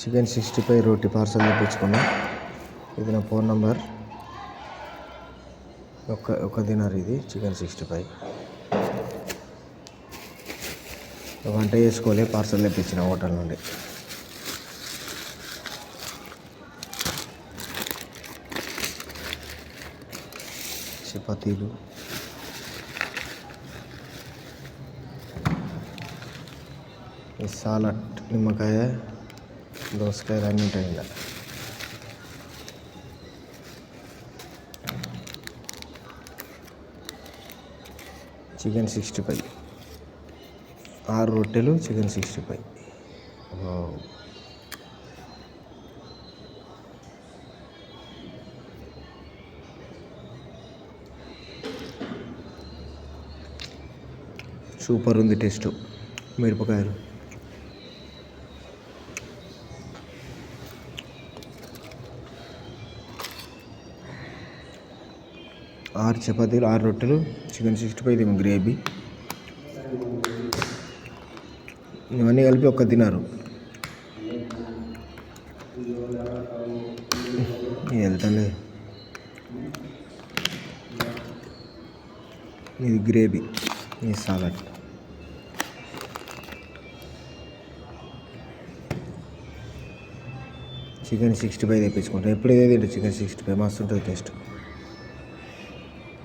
Chicken sixty five రోటీ parcel తెప్పించుకున్నా. ఇది నా ఫోన్ నంబర్. ఒక ఒక దినర్ ఇది చికెన్ సిక్స్టీ ఫైవ్. వంట చేసుకోలే పార్సల్ తెప్పించిన హోటల్ నుండి. చపాతీలు. ఈ సాలడ్ నిమ్మకాయ. దోసకాయలు అన్నీ ఉంటాయి ఇలా చికెన్ సిక్స్టీ ఫైవ్. ఆరు రొట్టెలు చికెన్ సిక్స్టీ ఫైవ్. సూపర్ ఉంది టేస్ట్. మిరపకాయలు. ఆరు చపాతీలు ఆరు రొట్టెలు చికెన్ సిక్స్టీ ఫైవ్ ఏమో గ్రేవీ. ఇవన్నీ కలిపి ఒక్క తినారు. వెళ్తాలే ఇది గ్రేవీ ఈ సాలడ్. చికెన్ సిక్స్టీ ఫైవ్ తెప్పించుకుంటాం. ఎప్పుడు ఏదో తింటే చికెన్ సిక్స్టీ ఫైవ్ మస్తు ఉంటుంది టేస్ట్.